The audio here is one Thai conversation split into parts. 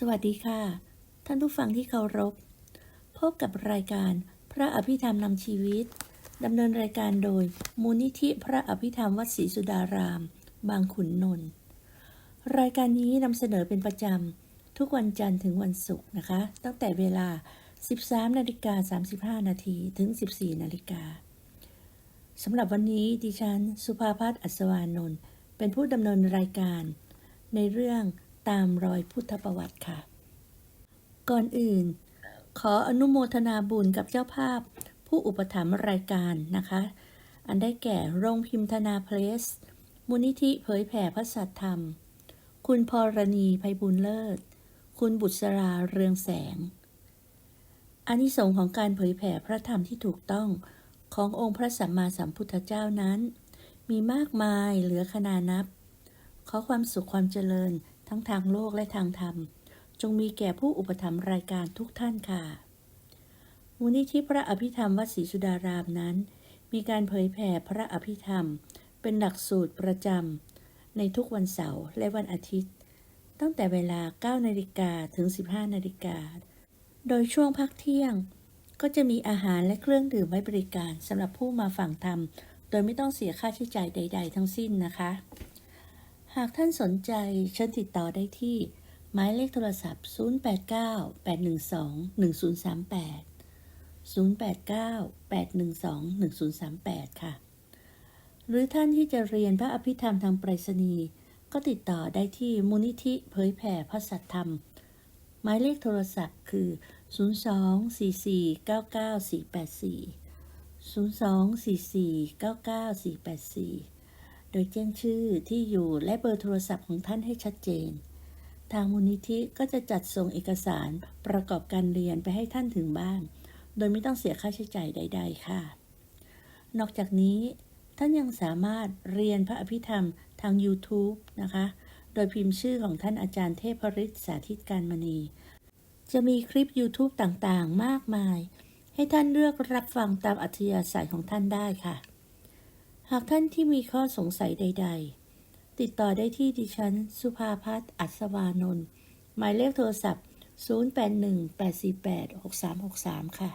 สวัสดีค่ะ ท่านผู้ฟังที่เคารพ พบกับรายการพระอภิธรรมนำชีวิตดำเนินรายการโดย มูลนิธิพระอภิธรรมวัดศรีสุดาราม บางขุนนนท์รายการนี้นำเสนอเป็นประจำ ทุกวันจันทร์ถึงวันศุกร์นะคะ ตั้งแต่เวลา 13นาฬิกา35นาทีถึง 14นาฬิกาสำหรับวันนี้ดิฉัน สุภาพัฒน์อัศวานนท์เป็นผู้ดำเนินรายการ ในเรื่อง ตามรอยพุทธประวัติค่ะ ก่อนอื่น ขออนุโมทนาบุญกับเจ้าภาพผู้อุปถัมภ์รายการนะคะ อันได้แก่โรงพิมพ์ธนาเพลส มูลนิธิเผยแผ่พระสัทธรรม คุณพรณีไพบุญเลิศ คุณบุษราเรืองแสงอานิสงส์ของการเผยแผ่พระธรรมที่ถูกต้องขององค์พระสัมมาสัมพุทธเจ้านั้น มีมากมายเหลือขนานับ ขอความสุขความเจริญ ทั้งทางโลกและทางธรรม จงมีแก่ผู้อุปถัมภ์รายการทุกท่านค่ะ มูลนิธิพระอภิธรรมวัดศรีสุดารามนั้น มีการเผยแผ่พระอภิธรรม เป็นหลักสูตรประจำในทุกวันเสาร์และวันอาทิตย์ ตั้งแต่เวลา 9 นาฬิกาถึง 15 นาฬิกา โดยช่วงพักเที่ยง ก็จะมีอาหารและเครื่องดื่มไว้บริการสำหรับผู้มาฟังธรรม โดยไม่ต้องเสียค่าใช้จ่ายใด ๆ ทั้งสิ้นนะคะ หากท่านสนใจเชิญติดต่อได้ที่ หมายเลขโทรศัพท์ 089 812 1038 089 812 1038 ค่ะ หรือท่านที่จะเรียนพระอภิธรรมทางไปรษณีย์ก็ติดต่อได้ที่มูลนิธิเผยแผ่พระสัทธรรม หมายเลขโทรศัพท์คือ 02-44-99484 02-44-99484 โดยแจ้งชื่อที่อยู่และเบอร์โทรศัพท์ของท่านให้ชัดเจน ทางมูลนิธิก็จะจัดส่งเอกสารประกอบการเรียนไปให้ท่านถึงบ้าน โดยไม่ต้องเสียค่าใช้จ่ายใด ๆ ค่ะ นอกจากนี้ท่านยังสามารถเรียนพระอภิธรรมทาง YouTube นะคะ โดยพิมพ์ชื่อของท่านอาจารย์เทพฤทธิ์สาธิตการมณี จะมีคลิป YouTube ต่างๆ มากมาย ให้ท่านเลือกรับฟังตามอัธยาศัยของท่านได้ค่ะ หากท่านที่มีข้อสงสัยใด ๆ ติดต่อได้ที่ดิฉัน สุภาพัฒน์อัศวานนท์หมายเลขโทรศัพท์ 0818486363 ค่ะ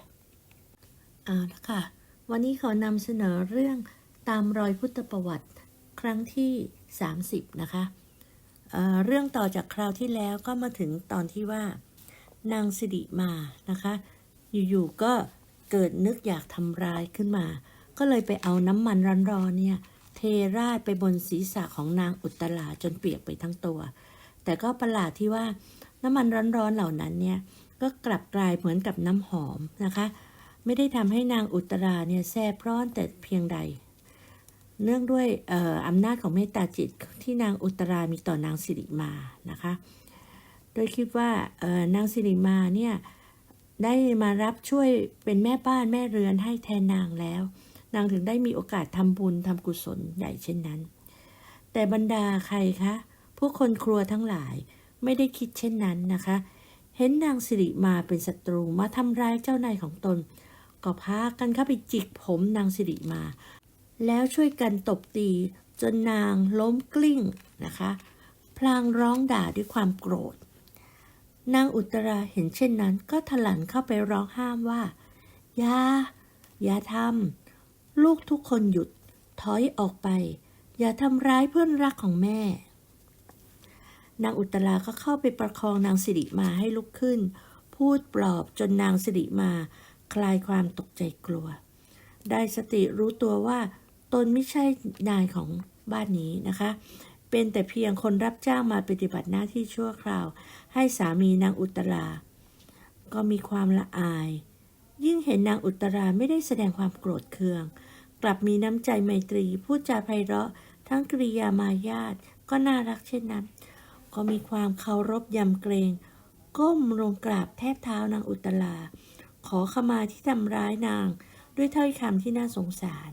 เอาละค่ะ วันนี้ขอนำเสนอเรื่องตามรอยพุทธประวัติครั้งที่ 30 นะคะเเรื่องต่อจากคราวที่แล้วก็มาถึงตอนที่ว่า นางสิริมานะคะ อยู่ๆก็เกิดนึกอยากทำร้ายขึ้นมา ก็เลยไปเอาน้ำมันร้อนๆเนี่ย เทราดไปบนศีรษะของนางอุตตลาจนเปียกไปทั้งตัว แต่ก็ประหลาดที่ว่าน้ำมันร้อนๆเหล่านั้นเนี่ยก็กลับกลายเหมือนกับน้ำหอมนะคะ ไม่ได้ทำให้นางอุตราเนี่ยแสบร้อนแต่เพียงใด เนื่องด้วยอออำนาจของเมตตาจิตที่นางอุตรามีต่อนางสิริมานะคะ โดยคิดว่านางสิริมาเนี่ยได้มารับช่วยเป็นแม่บ้านแม่เรือนให้แทนนางแล้ว นางถึงได้มีโอกาสทำบุญทำกุศลใหญ่เช่นนั้น แต่บรรดาใครคะ ผู้คนครัวทั้งหลายไม่ได้คิดเช่นนั้นนะคะ เห็นนางสิริมาเป็นศัตรูมาทำร้ายเจ้านายของตน ก็พากันเข้าไปจิกผมนางสิริมา แล้วช่วยกันตบตีจนนางล้มกลิ้งนะคะ พลางร้องด่าด้วยความโกรธ นางอุตราเห็นเช่นนั้นก็ถลันเข้าไปร้องห้ามว่า อย่า อย่าทำ ลูกทุกคนหยุด ถอยออกไป อย่าทำร้ายเพื่อนรักของแม่ นางอุตราก็เข้าไปประคองนางสิริมาให้ลุกขึ้น พูดปลอบจนนางสิริมา คลายความตกใจกลัว ได้สติรู้ตัวว่า ตนไม่ใช่นายของบ้านนี้นะคะ เป็นแต่เพียงคนรับจ้างมาปฏิบัติหน้าที่ชั่วคราว ให้สามีนางอุตราก็มีความละอายยิ่งเห็นนางอุตราไม่ได้แสดงความโกรธเคือง กลับมีน้ำใจไมตรีพูดจาไพเราะ ทั้งกริยามายาทก็น่ารักเช่นนั้น ก็มีความเคารพยำเกรง ก้มลงกราบแทบเท้านางอุตลา ขอขมาที่ทำร้ายนาง ด้วยถ้อยคำที่น่าสงสาร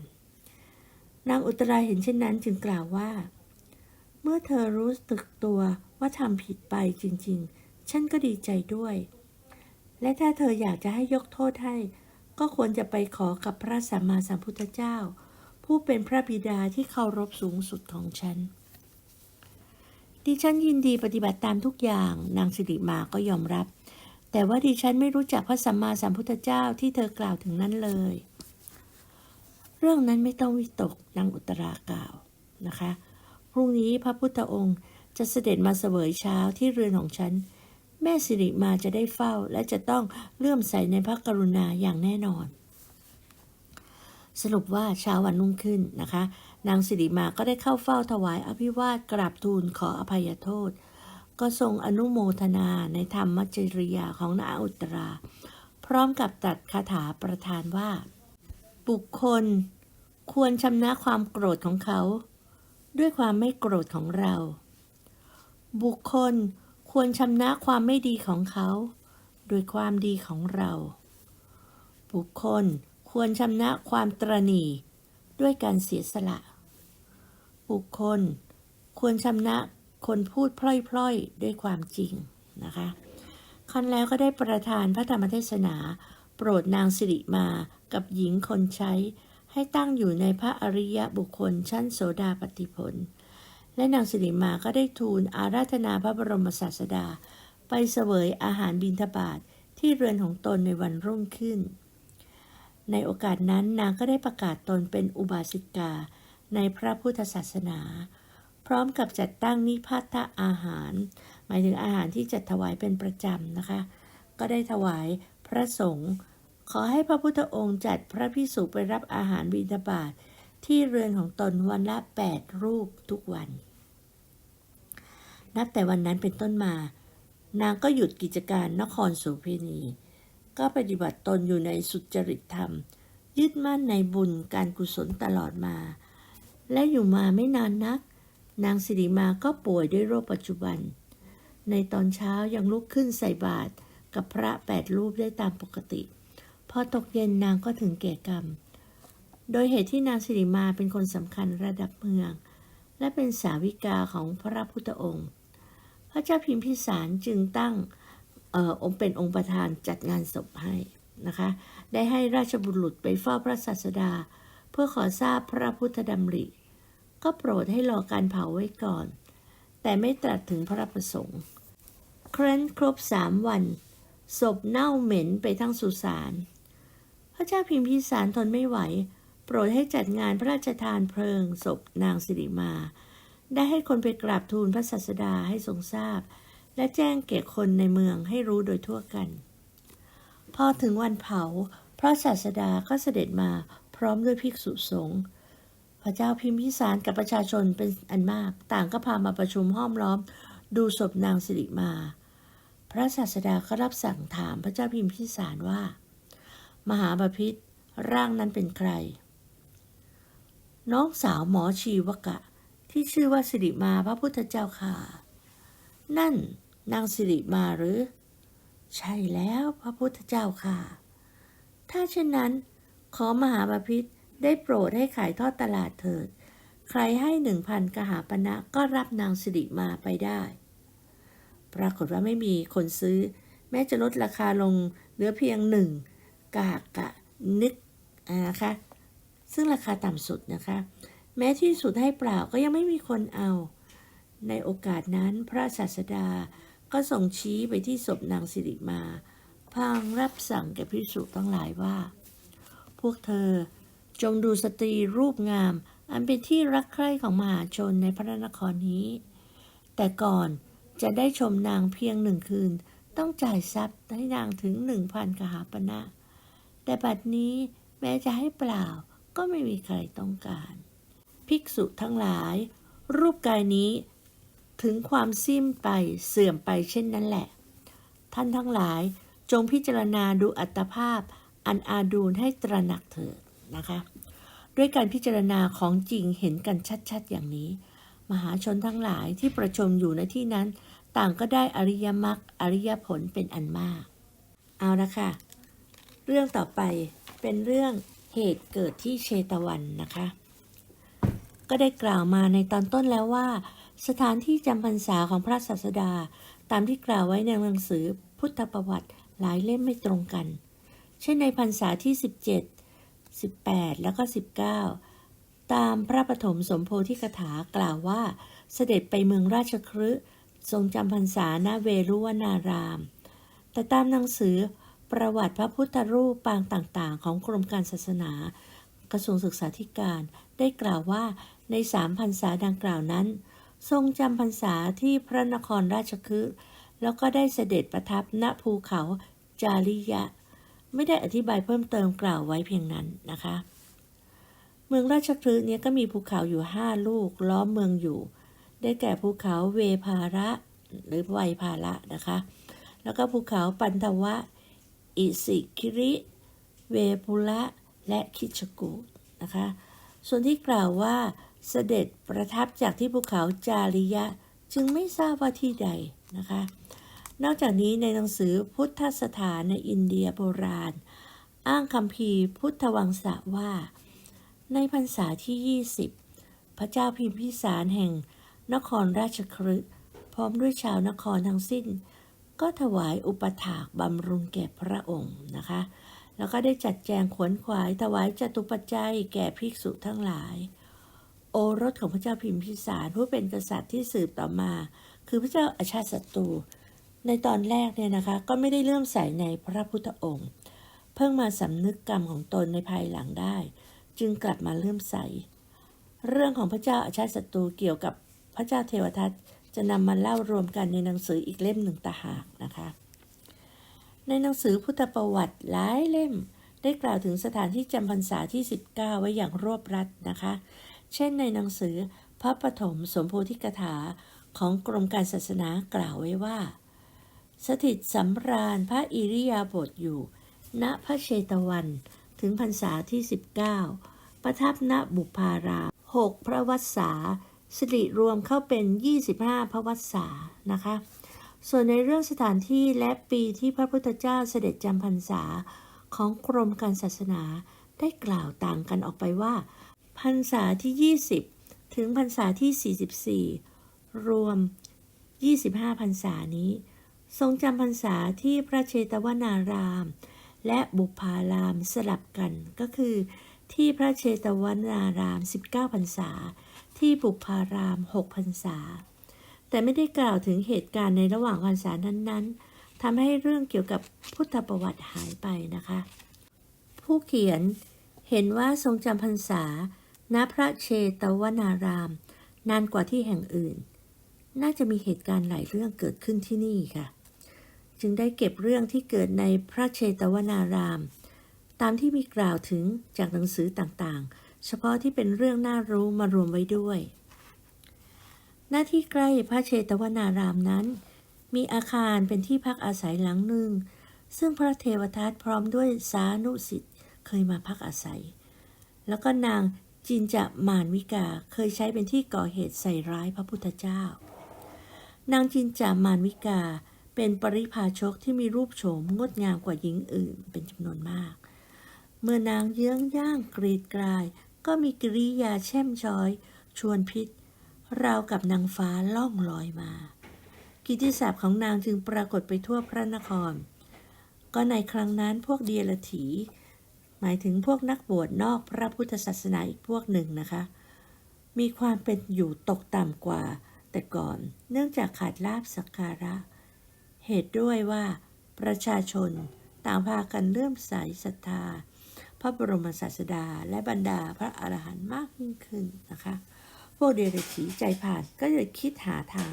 นางอุตราเห็นเช่นนั้นจึงกล่าวว่า เมื่อเธอรู้สึกตัวว่าทำผิดไปจริง ๆ ฉันก็ดีใจด้วย และถ้าเธออยากจะให้ยกโทษให้ ก็ควรจะไปขอกับพระสัมมาสัมพุทธเจ้า ผู้เป็นพระบิดาที่เคารพสูงสุดของฉัน ดิฉันยินดีปฏิบัติตามทุกอย่าง นางสิริมาก็ยอมรับ แต่ว่าดิฉันไม่รู้จักพระสัมมาสัมพุทธเจ้าที่เธอกล่าวถึงนั้นเลย เรื่องนั้นไม่ต้องวิตกนางอุตรากล่าวนะคะ พรุ่งนี้พระพุทธองค์จะเสด็จมาเสวยเช้าที่เรือนของฉัน แม่สิริมาจะได้เฝ้าและจะต้องเลื่อมใสในพระกรุณาอย่างแน่นอน สรุปว่าเช้าวันรุ่งขึ้นนะคะ นางสิริมาก็ได้เข้าเฝ้าถวายอภิวาทกราบทูลขออภัยโทษ ก็ทรงอนุโมทนาในธรรมจริยาของนาอุตรา พร้อมกับตัดคาถาประทานว่า บุคคลควรชำนะความโกรธของเขา ด้วยความไม่โกรธของเรา บุคคล ควรชำนะความไม่ดีของเขาโดยความดีของเรา บุคคลควรชำนะความตรณีด้วยการเสียสละ บุคคลควรชำนะคนพูดพล่อยๆ ด้วยความจริงนะคะคันแล้วก็ได้ประทานพระธรรมเทศนา โปรดนางสิริมากับหญิงคนใช้ ให้ตั้งอยู่ในพระอริยบุคคลชั้นโสดาปฏิผล และนางสิริมาก็ได้ทูลอาราธนาพระบรมศาสดา ไปเสวยอาหารบิณฑบาตทที่เรือนของตนในวันรุ่งขึ้น ในโอกาสนั้นนางก็ได้ประกาศตนเป็นอุบาสิกาในพระพุทธศาสนา พร้อมกับจัดตั้งนิพัทอาหาร หมายถึงอาหารที่จัดถวายเป็นประจำนะคะ ก็ได้ถวายพระสงฆ์ขอให้พระพุทธองค์จัดพระพิสุไปรับอาหารบิณฑบาตทที่เรือนของตนวันละ8รูปทุกวัน นับแต่วันนั้นเป็นต้นมา นางก็หยุดกิจการนครโสุเพนีก็ปฏิบัติตนอยู่ในสุจริตธรรม ยึดมั่นในบุญการกุศลตลอดมา และอยู่มาไม่นานนัก นางสิริมาก็ป่วยด้วยโรคปัจจุบัน ในตอนเช้ายังลุกขึ้นใส่บาตรกับพระแปดรูปได้ตามปกติ พอตกเย็นนางก็ถึงแก่กรรม โดยเหตุที่นางสิริมาเป็นคนสำคัญระดับเมือง และเป็นสาวิกาของพระพุทธองค์ พระเจ้าพิมพิสารจึงตั้งเอ่อองค์เป็นองค์ประธานจัดงานศพให้นะคะ ได้ให้ราชบุรุษไปเฝ้าพระศาสดา เพื่อขอทราบพระพุทธดำริ ก็โปรดให้รอการเผาไว้ก่อน แต่ไม่ตรัสถึงพระประสงค์ ครั้นครบสามวัน ศพเน่าเหม็นไปทั้งสุสาน พระเจ้าพิมพิสารทนไม่ไหว โปรดให้จัดงานพระราชทานเพลิงศพนางสิริมา ได้ให้คนไปกราบทูลพระศาสดาให้ทรงทราบ และแจ้งแก่คนในเมืองให้รู้โดยทั่วกัน พอถึงวันเผา พระศาสดาก็เสด็จมาพร้อมด้วยภิกษุสงฆ์พระเจ้าพิมพิสารกับประชาชนเป็นอันมาก ต่างก็พามาประชุมห้อมล้อม ดูศพนางสิริมา พระศาสดาก็รับสั่งถามพระเจ้าพิมพิสารว่า มหาบพิษร่างนั้นเป็นใคร น้องสาวหมอชีวกะ ที่ชื่อว่าสิริมาพระพุทธเจ้าค่ะ นั่นนางสิริมาหรือ ใช่แล้วพระพุทธเจ้าค่ะ ถ้าเช่นนั้น ขอมหาบพิษได้โปรดให้ขายทอดตลาดเถิด ใครให้หนึ่งพันกหาปณะก็รับนางสิริมาไปได้ ปรากฏว่าไม่มีคนซื้อ แม้จะลดราคาลงเหลือเพียงหนึ่งกากะนึกนะคะ ซึ่งราคาต่ำสุดนะคะ แม้ที่สุดให้เปล่าก็ยังไม่มีคนเอา ในโอกาสนั้นพระศาสดาก็ส่งชี้ไปที่ศพนางสิริมาพางรับสั่งแก่พิสุทั้งหลายว่า พวกเธอจงดูสตรีรูปงาม อันเป็นที่รักใคร่ของมหาชนในพระนครนี้ แต่ก่อนจะได้ชมนางเพียงหนึ่งคืน ต้องจ่ายทรัพย์ให้นางถึงหนึ่งพันกหาปณะแต่บัดนี้แม้จะให้เปล่าก็ไม่มีใครต้องการ ภิกษุทั้งหลาย รูปกายนี้ ถึงความสิ้นไปเสื่อมไปเช่นนั้นแหละ ท่านทั้งหลายจงพิจารณาดูอัตภาพ อันอาดูลให้ตระหนักเถิดนะคะ ด้วยการพิจารณาของจริงเห็นกันชัดๆ อย่างนี้ มหาชนทั้งหลายที่ประชุมอยู่ในที่นั้น ต่างก็ได้อริยมรรคอริยผลเป็นอันมาก เอาละค่ะ เรื่องต่อไปเป็นเรื่องเหตุเกิดที่เชตวันนะคะ ก็ได้กล่าวมาในตอนต้นแล้วว่า สถานที่จำพรรษาของพระศาสดา ตามที่กล่าวไว้ในหนังสือพุทธประวัติหลายเล่มไม่ตรงกัน เช่นในพรรษาที่ 17 18 แล้วก็ 19 ตามพระปฐมสมโพธิกถากล่าวว่าเสด็จไปเมืองราชคฤห์ทรงจำพรรษาณเวรุวนาราม แต่ตามหนังสือประวัติพระพุทธรูปปางต่างๆ ของกรมการศาสนา กระทรวงศึกษาธิการ ได้กล่าวว่า ในสามพรรษาดังกล่าวนั้น ทรงจำพรรษาที่พระนครราชคฤห์แล้วก็ได้เสด็จประทับณภูเขาจาริยะ ไม่ได้อธิบายเพิ่มเติมกล่าวไว้เพียงนั้นนะคะ เมืองราชคฤห์เนี่ยก็มีภูเขาอยู่ห้าลูกล้อมเมืองอยู่ ได้แก่ภูเขาเวภาระหรือไวยภาระนะคะ แล้วก็ภูเขาปันทวะ อิสิคิริ เวปุระและคิชกุนะคะ ส่วนที่กล่าวว่า เสด็จประทับจากที่ภูเขาจาริยะ จึงไม่ทราบว่าที่ใดนะคะ นอกจากนี้ในหนังสือพุทธสถานในอินเดียโบราณ อ้างคำพีพุทธวังสะว่า ในพรรษาที่ 20 พระเจ้าพิมพิสารแห่งนครราชคฤห์พร้อมด้วยชาวนครทั้งสิ้น ก็ถวายอุปถากบำรุงแก่พระองค์นะคะ แล้วก็ได้จัดแจงขวนขวายถวายจตุปัจจัยแก่ภิกษุทั้งหลาย โอรสของพระเจ้าพิมพิสารผู้เป็นกษัตริย์ที่สืบต่อมา คือพระเจ้าอาชาติศัตรูในตอนแรกเนี่ยนะคะก็ไม่ได้เลื่อมใสในพระพุทธองค์ เพิ่งมาสำนึกกรรมของตนในภายหลังได้ จึงกลับมาเลื่อมใส เรื่องของพระเจ้าอาชาติศัตรูเกี่ยวกับพระเจ้าเทวทัตจะนำมาเล่ารวมกันในหนังสืออีกเล่มหนึ่งต่างหากนะคะ ในหนังสือพุทธประวัติหลายเล่ม ได้กล่าวถึงสถานที่จำพรรษาที่ 19 ไว้อย่างรวบรัดนะคะ เช่นในหนังสือพระปฐมสมโพธิกถาของกรมการศาสนากล่าวไว้ว่า สถิตสำราญพระอิริยาบถอยู่ ณพระเชตวันถึงพรรษาที่ 19 ประทับณบุพารามหกพระวัษสาสิริรวมเข้าเป็น 25 พระวัษสานะคะ ส่วนในเรื่องสถานที่และปีที่พระพุทธเจ้าเสด็จจำพรรษาของกรมการศาสนาได้กล่าวต่างกันออกไปว่า พรรษาที่ 20 ถึงพรรษาที่ 44 รวม 25 พรรษานี้ ทรงจำพรรษาที่พระเชตวนาราม และบุพารามสลับกันก็คือ ที่พระเชตวนาราม 19 พรรษา ที่บุพาราม 6 พรรษา แต่ไม่ได้กล่าวถึงเหตุการณ์ในระหว่างพรรษานั้นๆทำให้เรื่องเกี่ยวกับพุทธประวัติหายไปนะคะ ผู้เขียนเห็นว่าทรงจำพรรษา ณพระเชตวนาราม นานกว่าที่แห่งอื่น น่าจะมีเหตุการณ์หลายเรื่องเกิดขึ้นที่นี่ค่ะ จึงได้เก็บเรื่องที่เกิดในพระเชตวนาราม ตามที่มีกล่าวถึงจากหนังสือต่างๆ เฉพาะที่เป็นเรื่องน่ารู้มารวมไว้ด้วย หน้าที่ใกล้พระเชตวนารามนั้น มีอาคารเป็นที่พักอาศัยหลังหนึ่ง ซึ่งพระเทวทัตพร้อมด้วยสานุสิทธิ์เคยมาพักอาศัย แล้วก็นาง จินจะมานวิกาเคยใช้เป็นที่ก่อเหตุใส่ร้ายพระพุทธเจ้า นางจินจามานวิกาเป็นปริพาชกที่มีรูปโฉมงดงามกว่าหญิงอื่นเป็นจำนวนมาก เมื่อนางเยื้องย่างกรีดกราย ก็มีกิริยาแช่มช้อย ชวนพิษราวกับนางฟ้าล่องลอยมา กิติศัพท์ของนางจึงปรากฏไปทั่วพระนคร ก็ในครั้งนั้นพวกเดียรถี หมายถึงพวกนักบวชนอกพระพุทธศาสนาอีกพวกหนึ่งนะคะ มีความเป็นอยู่ตกต่ำกว่า แต่ก่อนเนื่องจากขาดลาบสักการะ เหตุด้วยว่าประชาชนต่างพากันเลื่อมใสศรัทธา พระบรมศาสดาและบรรดาพระอรหันต์มากยิ่งขึ้นนะคะ พวกเดรัจฉีใจผ่านก็เลยคิดหาทาง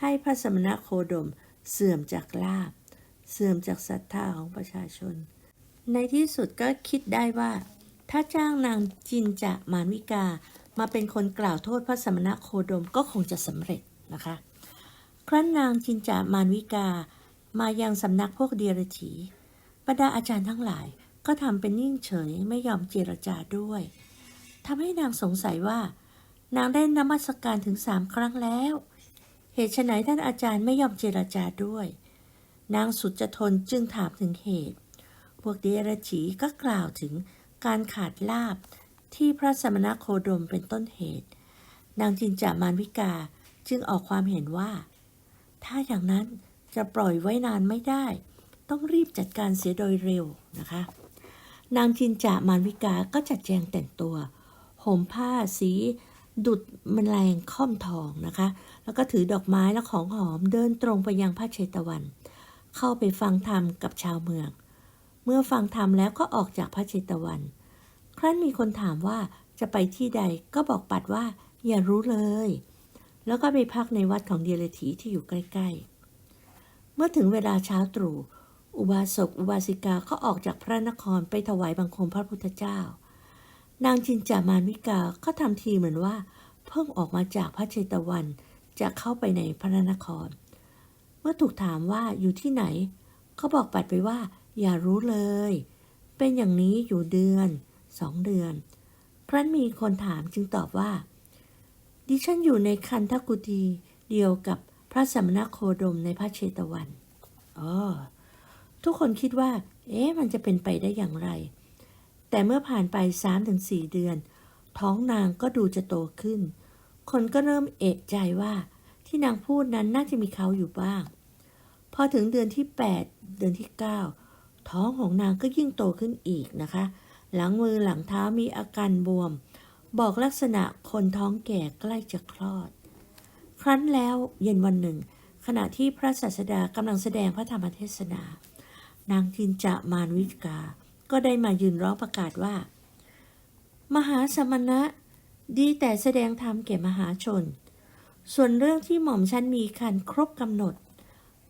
ให้พระสมณโคดมเสื่อมจากลาบ เสื่อมจากศรัทธาของประชาชน ในที่สุดก็คิดได้ว่า ถ้าจ้างนางจินจะมานวิกามาเป็นคนกล่าวโทษพระสมณะโคดมก็คงจะสำเร็จนะคะ ครั้นนางจินจามานวิกามายังสำนักพวกเดียรถีบรรดาอาจารย์ทั้งหลายก็ทำเป็นนิ่งเฉยไม่ยอมเจรจาด้วยทำให้นางสงสัยว่า นางได้นมัสการถึงสามครั้งแล้ว เหตุไฉนท่านอาจารย์ไม่ยอมเจรจาด้วย นางสุดจะทนจึงถามถึงเหตุ พวกเดียรถีก็กล่าวถึงการขาดลาบที่พระสมณโคดมเป็นต้นเหตุ นางจินจามานวิกาจึงออกความเห็นว่า ถ้าอย่างนั้นจะปล่อยไว้นานไม่ได้ ต้องรีบจัดการเสียโดยเร็วนะคะ นางจินจามานวิกาก็จัดแจงแต่งตัวห่มผ้าสีดุดมแมลงค่อมทองนะคะ แล้วก็ถือดอกไม้และของหอมเดินตรงไปยังพระเชตวัน เข้าไปฟังธรรมกับชาวเมือง เมื่อฟังธรรมแล้วก็ออกจากพระเชตวัน ครั้นมีคนถามว่าจะไปที่ใดก็บอกปัดว่า อย่ารู้เลย แล้วก็ไปพักในวัดของเดียรถีที่อยู่ใกล้ ๆ เมื่อถึงเวลาเช้าตรู่อุบาสกอุบาสิกาก็ออกจากพระนครไปถวายบังคมพระพุทธเจ้า นางจินจามานวิกาก็ทำทีเหมือนว่า เพิ่งออกมาจากพระเชตวันจะเข้าไปในพระนคร เมื่อถูกถามว่าอยู่ที่ไหนก็บอกปัดไปว่า อย่ารู้เลย เป็นอย่างนี้อยู่เดือนสองเดือน ครั้นมีคนถามจึงตอบว่า ดิฉันอยู่ในคันทกุฏีเดียวกับพระสมณโคดมในพระเชตวันอ๋อทุกคนคิดว่า เอ๊ะ มันจะเป็นไปได้อย่างไร แต่เมื่อผ่านไป3าถึงสเดือน ท้องนางก็ดูจะโตขึ้น คนก็เริ่มเอกใจว่า ที่นางพูดนั้นน่าจะมีเขาอยู่บ้าง พอถึงเดือนที่ 8 เดือนที่ 9 ท้องของนางก็ยิ่งโตขึ้นอีกนะคะ หลังมือหลังเท้ามีอาการบวม บอกลักษณะคนท้องแก่ใกล้จะคลอด ครั้นแล้วเย็นวันหนึ่ง ขณะที่พระศาสดากำลังแสดงพระธรรมเทศนา นางทินจะมานวิกา ก็ได้มายืนร้องประกาศว่า มหาสมณะดีแต่แสดงธรรมแก่มหาชน ส่วนเรื่องที่หม่อมฉันมีคันครบกำหนด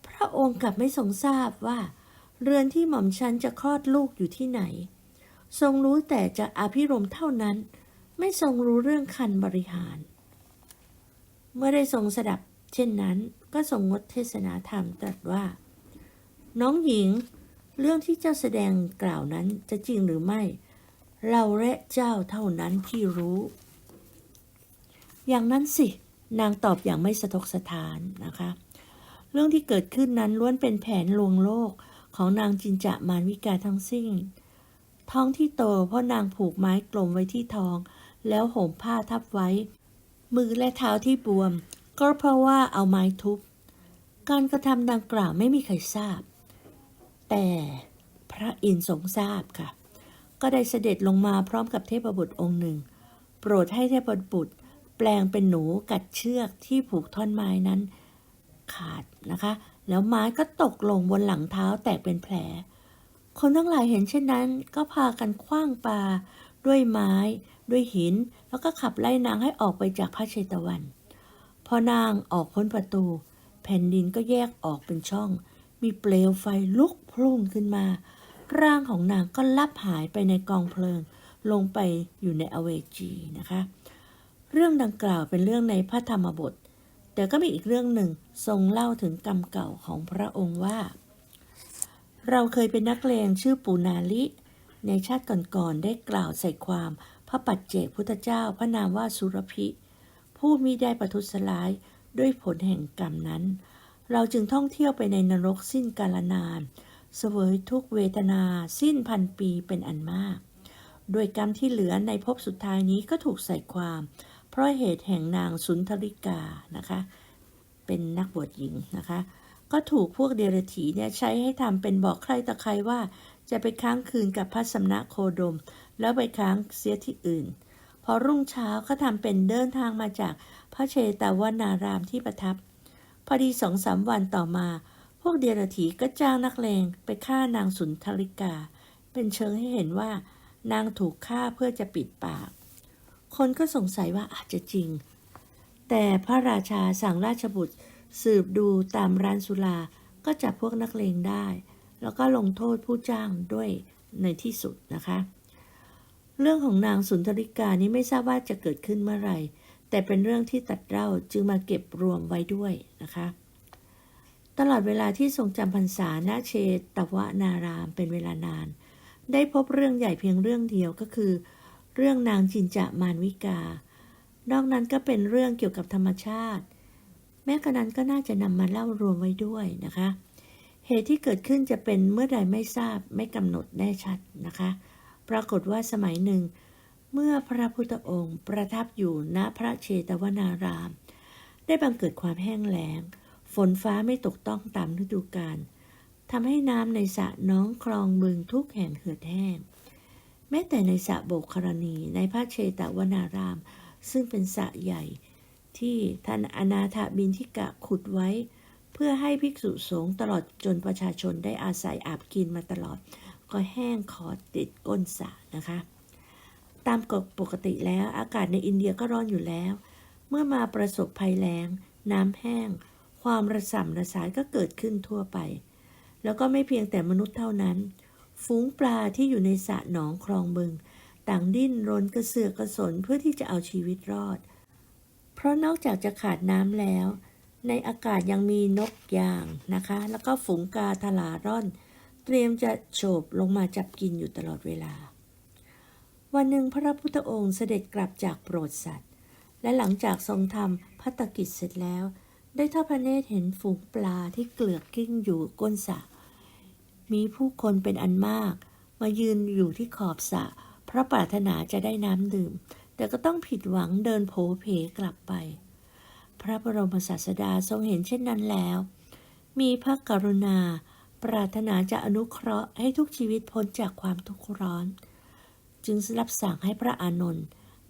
พระองค์กลับไม่ทรงทราบว่า เรือนที่หม่อมฉันจะคลอดลูกอยู่ที่ไหน ทรงรู้แต่จะอภิรมย์เท่านั้น ไม่ทรงรู้เรื่องคันบริหาร เมื่อได้ทรงสดับ เช่นนั้นก็ทรงงดเทศนาธรรมตรัสว่า น้องหญิง เรื่องที่เจ้าแสดงกล่าวนั้นจะจริงหรือไม่ เราและเจ้าเท่านั้นที่รู้ อย่างนั้นสิ นางตอบอย่างไม่สะทกสะทานนะคะ เรื่องที่เกิดขึ้นนั้นล้วนเป็นแผนลวงโลก ของนางจินจะมารวิกาทั้งสิ้น ท้องที่โตเพราะนางผูกไม้กลมไว้ที่ท้อง แล้วห่มผ้าทับไว้ มือและเท้าที่บวม ก็เพราะว่าเอาไม้ทุบ การกระทำดังกล่าวไม่มีใครทราบ แต่พระอินทร์ทรงทราบค่ะ ก็ได้เสด็จลงมาพร้อมกับเทพบุตรองค์หนึ่ง โปรดให้เทพบุตรแปลงเป็นหนูกัดเชือกที่ผูกท่อนไม้นั้นขาดนะคะ แล้วไม้ก็ตกลงบนหลังเท้าแตกเป็นแผล คนทั้งหลายเห็นเช่นนั้น ก็พากันคว้างปาด้วยไม้ ด้วยหิน แล้วก็ขับไล่นางให้ออกไปจากพระเชตวัน พอนางออกพ้นประตู แผ่นดินก็แยกออกเป็นช่อง มีเปลวไฟลุกโพลุ่งขึ้นมา ร่างของนางก็ลับหายไปในกองเพลิง ลงไปอยู่ในอเวจีนะคะ เรื่องดังกล่าวเป็นเรื่องในพระธรรมบท แต่ก็มีอีกเรื่องหนึ่งทรงเล่าถึงกรรมเก่าของพระองค์ว่า เราเคยเป็นนักเลงชื่อปูนาลิ ในชาติก่อนๆได้กล่าวใส่ความพระปัจเจกพุทธเจ้าพระนามว่าสุรพิ ผู้มิได้ประทุษร้ายด้วยผลแห่งกรรมนั้น เราจึงท่องเที่ยวไปในนรกสิ้นกาลนาน เสวยทุกเวทนาสิ้นพันปีเป็นอันมาก โดยกรรมที่เหลือในภพสุดท้ายนี้ก็ถูกใส่ความ เพราะเหตุแห่งนางสุนทริกานะคะ เป็นนักบวชหญิงนะคะ ก็ถูกพวกเดรถีเนี่ยใช้ให้ทำเป็นบอกใครต่อใครว่าจะไปค้างคืนกับพระสำนักโคดม แล้วไปค้างเสียที่อื่น พอรุ่งเช้าก็ทำเป็นเดินทางมาจากพระเชตวนารามที่ประทับ พอดีสองสามวันต่อมา พวกเดรถีก็จ้างนักเลงไปฆ่านางสุนทริกา เป็นเชิงให้เห็นว่า นางถูกฆ่าเพื่อจะปิดปาก คนก็สงสัยว่าอาจจะจริง แต่พระราชาสั่งราชบุตรสืบดูตามร้านสุราก็จับพวกนักเลงได้ แล้วก็ลงโทษผู้จ้างด้วยในที่สุดนะคะ เรื่องของนางสุนทริกานี้ไม่ทราบว่าจะเกิดขึ้นเมื่อไหร่ แต่เป็นเรื่องที่ตัดเล่าจึงมาเก็บรวมไว้ด้วยนะคะ ตลอดเวลาที่ทรงจำพรรษาณเชตวนารามเป็นเวลานาน ได้พบเรื่องใหญ่เพียงเรื่องเดียวก็คือ เรื่องนางจินจะมานวิกา นอกนั้นก็เป็นเรื่องเกี่ยวกับธรรมชาติ แม้กระนั้นก็น่าจะนำมาเล่ารวมไว้ด้วยนะคะ เหตุที่เกิดขึ้นจะเป็นเมื่อใดไม่ทราบไม่กำหนดแน่ชัดนะคะ ปรากฏว่าสมัยหนึ่ง เมื่อพระพุทธองค์ประทับอยู่ณพระเชตวนาราม ได้บังเกิดความแห้งแล้ง ฝนฟ้าไม่ตกต้องตามฤดูกาลทำให้น้ำในสระน้องคลองบึงทุกแห่งเหือดแห้ง ม้แต่ในสระโบกครณีในพระเชตวนาราม ซึ่งเป็นสระใหญ่ ที่ท่านอนาถบินทิกะขุดไว้ เพื่อให้ภิกษุสงฆ์ตลอดจนประชาชนได้อาศัยอาบกินมาตลอด ก็แห้งขอดติดก้นสระนะคะ ตามกฎปกติแล้วอากาศในอินเดียก็ร้อนอยู่แล้ว เมื่อมาประสบภัยแล้ง น้ำแห้ง ความระส่ำระสายก็เกิดขึ้นทั่วไป แล้วก็ไม่เพียงแต่มนุษย์เท่านั้น ฝูงปลาที่อยู่ในสระหนองคลองบึง ต่างดิ้นรนกระเสือกกระสนเพื่อที่จะเอาชีวิตรอด เพราะนอกจากจะขาดน้ำแล้ว ในอากาศยังมีนกยางนะคะ แล้วก็ฝูงกาทลาร่อน เตรียมจะโฉบลงมาจับกินอยู่ตลอดเวลา วันหนึ่งพระพุทธองค์เสด็จกลับจากโปรดสัตว์ และหลังจากทรงทำพัตกิจเสร็จแล้ว ได้ทอดพระเนตรเห็นฝูงปลาที่เกลือกกิ้งอยู่ก้นสระ มีผู้คนเป็นอันมาก มายืนอยู่ที่ขอบสระเพราะปรารถนาจะได้น้ำดื่ม แต่ก็ต้องผิดหวังเดินโผเพกลับไป พระบรมศาสดาทรงเห็นเช่นนั้นแล้ว มีพระกรุณา ปรารถนาจะอนุเคราะห์ให้ทุกชีวิตพ้นจากความทุกข์ร้อน จึงรับสั่งให้พระอานนท์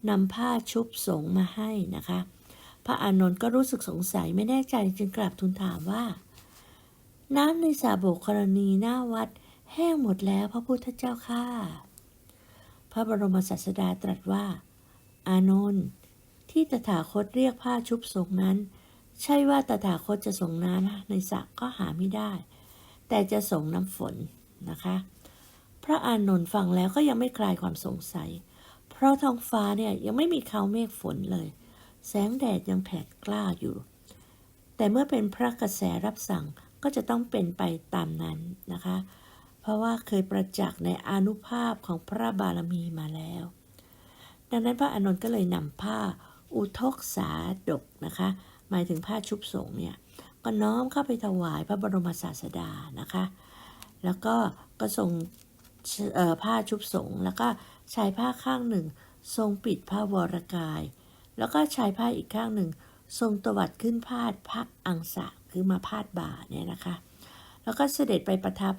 นำผ้าชุบสงมาให้นะคะ พระอานนท์ก็รู้สึกสงสัยไม่แน่ใจจึงกลับทูลถามว่า น้ำในสาโบกกรณีหน้าวัด แห้งหมดแล้วพระพุทธเจ้าข้าพระบรมศาสดาตรัสว่า อานนท์ที่ตถาคตเรียกผ้าชุบสงนั้น ใช่ว่าตถาคตจะส่งน้ำในสระก็หาไม่ได้ แต่จะส่งน้ำฝนนะคะ พระอานนท์ฟังแล้วก็ยังไม่คลายความสงสัย เพราะท้องฟ้าเนี่ยยังไม่มีเขาเมฆฝนเลย แสงแดดยังแผดกล้าอยู่ แต่เมื่อเป็นพระกระแสรับสั่ง ก็จะต้องเป็นไปตามนั้นนะคะ เพราะว่าเคยประจักษ์ในอนุภาพของพระบารมีมาแล้ว ดังนั้นพระอานนท์ก็เลยนำผ้าอุทกสาดกนะคะ หมายถึงผ้าชุบสงเนี่ยก็น้อมเข้าไปถวายพระบรมศาสดานะคะ แล้วก็ก็ทรงเอ่อผ้าชุบสงแล้วก็ใชายผ้าข้างหนึ่ง ทรงปิดพระวรกาย แล้วก็ใชายผ้าอีกข้างหนึ่ง ทรงตวัดขึ้นพาดพระอังสะ คือมาพาดบ่าเนี่ยนะคะ แล้วก็เสด็จไปประทับ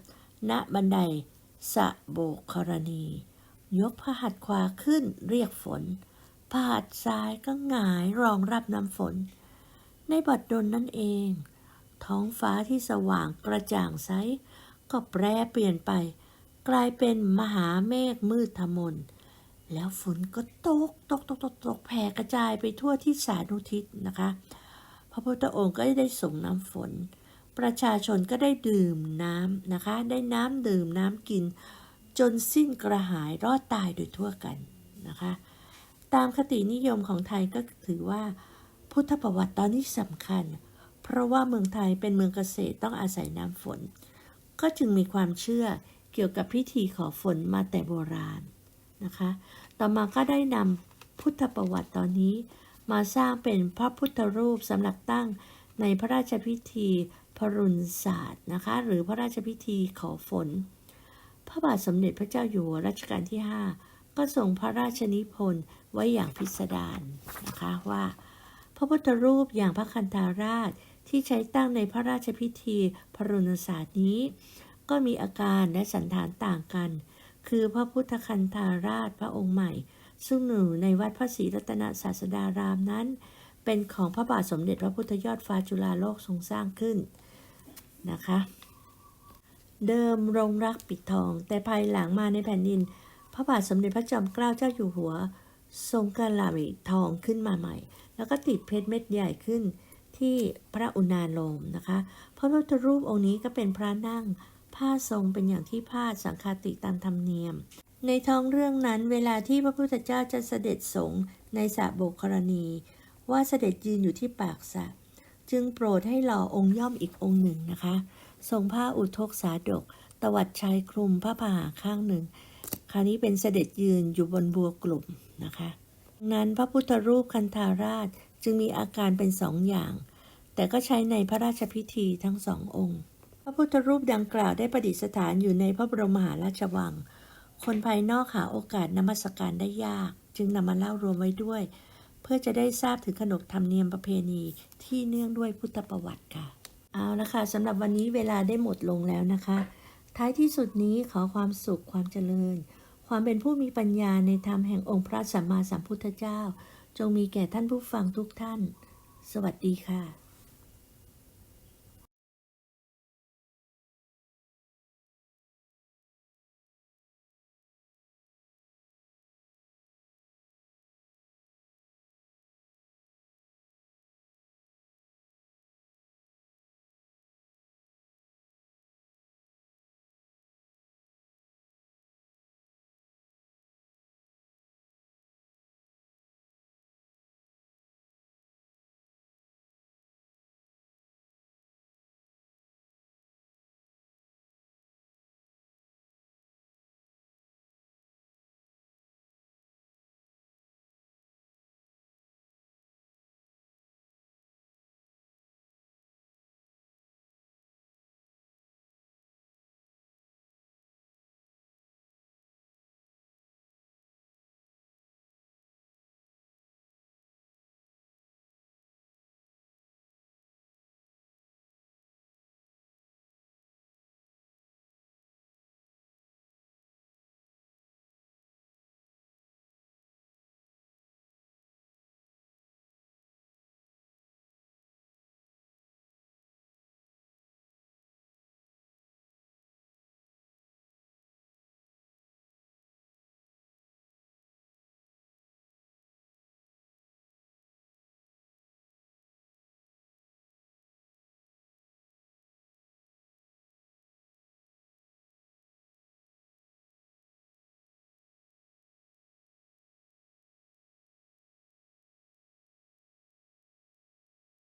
ณบันไดสะโบกกรณี ยกพระหัตถ์ขวาขึ้นเรียกฝนพระหัตถ์ซ้ายก็หงายรองรับน้ำฝน ในบัดดลนั่นเอง ท้องฟ้าที่สว่างกระจ่างใสก็แปรเปลี่ยนไป กลายเป็นมหาเมฆมืดทะมนแล้วฝนก็ตกตกตกตกตกแผ่กระจายไปทั่วที่สานุทิศนะคะ ระพุทธองค์ก็ได้ส่งน้ำฝน ประชาชนก็ได้ดื่มน้ำนะคะ ได้น้ำดื่มน้ำกิน จนสิ้นกระหายรอดตายโดยทั่วกันนะคะ ตามคตินิยมของไทยก็ถือว่า พุทธประวัติตอนนี้สำคัญ เพราะว่าเมืองไทยเป็นเมืองเกษตรต้องอาศัยน้ำฝน ก็จึงมีความเชื่อเกี่ยวกับพิธีขอฝนมาแต่โบราณนะคะ ต่อมาก็ได้นำพุทธประวัติตอนนี้ มาสร้างเป็นพระพุทธรูปสำหรับตั้งในพระราชพิธีพรุณศาสตร์นะคะ หรือพระราชพิธีขอฝน พระบาทสมเด็จพระเจ้าอยู่หัวรัชกาลที่ 5 ก็ทรงพระราชนิพนธ์ไว้อย่างพิสดารนะคะว่า พระพุทธรูปอย่างพระคันธาราชที่ใช้ตั้งในพระราชพิธีพรุณศาสตร์นี้ ก็มีอาการและสันฐานต่างกัน คือพระพุทธคันธาราชพระองค์ใหม่ ซึ่งอยู่ในวัดพระศรีรัตนศาสดารามนั้น เป็นของพระบาทสมเด็จพระพุทธยอดฟ้าจุฬาโลกทรงสร้างขึ้นนะคะ เดิมรงรักปิดทอง แต่ภายหลังมาในแผ่นดิน พระบาทสมเด็จพระจอมเกล้าเจ้าอยู่หัว ทรงกระหล่ำทองขึ้นมาใหม่ แล้วก็ติดเพชรเม็ดใหญ่ขึ้นที่พระอุณาโลมนะคะพระพุทธรูปองค์นี้ก็เป็นพระนั่งผ้าทรงเป็นอย่างที่ผ้าสังฆาติตามธรรมเนียม ในท้องเรื่องนั้นเวลาที่พระพุทธเจ้าจะเสด็จสงในสระโบกรณี ว่าเสด็จยืนอยู่ที่ปากสระจึงโปรดให้หล่อองค์ย่อมอีกองค์หนึ่งนะคะ ทรงผ้าอุทกสาดก ตวัดชายคลุมพระผ่าข้างหนึ่ง คราวนี้เป็นเสด็จยืนอยู่บนบัวกลุ่มนะคะนั้นพระพุทธรูปคันธาราชจึงมีอาการเป็นสองอย่าง แต่ก็ใช้ในพระราชพิธีทั้งสององค์ พระพุทธรูปดังกล่าวได้ประดิษฐานอยู่ในพระบรมมหาราชวัง คนภายนอกหาโอกาสนมัสการได้ยาก จึงนำมาเล่ารวมไว้ด้วย เพื่อจะได้ทราบถึงขนบธรรมเนียมประเพณีที่เนื่องด้วยพุทธประวัติค่ะ เอาละค่ะสำหรับวันนี้เวลาได้หมดลงแล้วนะคะ ท้ายที่สุดนี้ขอความสุขความเจริญ ความเป็นผู้มีปัญญาในธรรมแห่งองค์พระสัมมาสัมพุทธเจ้า จงมีแก่ท่านผู้ฟังทุกท่าน สวัสดีค่ะ